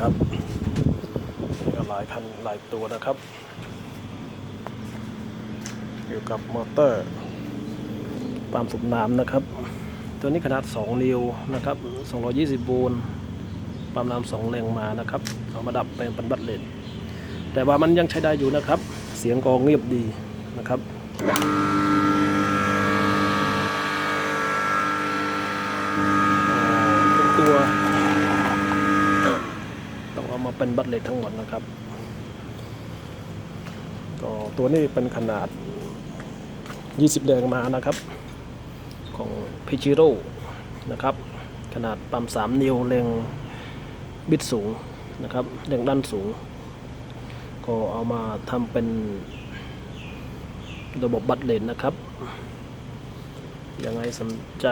ครับก็หลายคันหลายตัวนะครับ เกี่ยวกับมอเตอร์ปั๊มสูบน้ำนะครับ ตัวนี้ขนาด 2 นิ้วนะครับ 220 โวลต์ปั๊มน้ำสองแรงมานะครับเอามาดับเป็นปันบัตเลนแต่ว่ามันยังใช้ได้อยู่นะครับ เสียงก็เงียบดีนะครับตัว เป็นบัตเลตทั้งหมดนะครับก็ตัวนี้เป็นขนาด 20แรงมานะครับ ของพิชิโร่นะครับ ขนาดปั๊ม3 นิ้วแรงบิดสูงนะครับแรงด้านสูง ก็เอามาทำเป็นระบบบัตรเลนนะครับ ยังไงสนใจ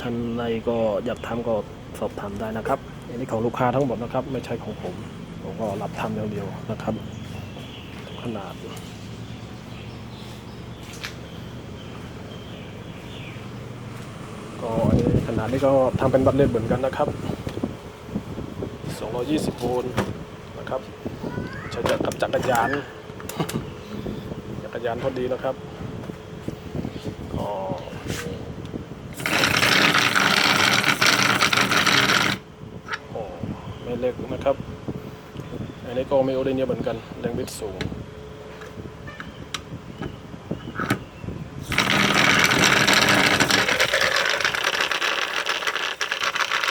ท่านใดก็อยากทำก็สอบถามได้นะครับ อันนี้ของลูกค้าทั้งหมดนะครับ ไม่ใช่ของผม ผมก็รับทำอย่างเดียวนะครับ ขนาดก็ขนาดนี้ก็ทำเป็นบัตรเลนเหมือนกันนะครับ 220 โวลต์นะครับใช้จากกับจักรยาน จักรยานพอดีนะครับก็โอ้ ไม่เล็กนะครับ อันนี้ก็มีโอเดนเยอะเหมือนกันแรงบิดสูง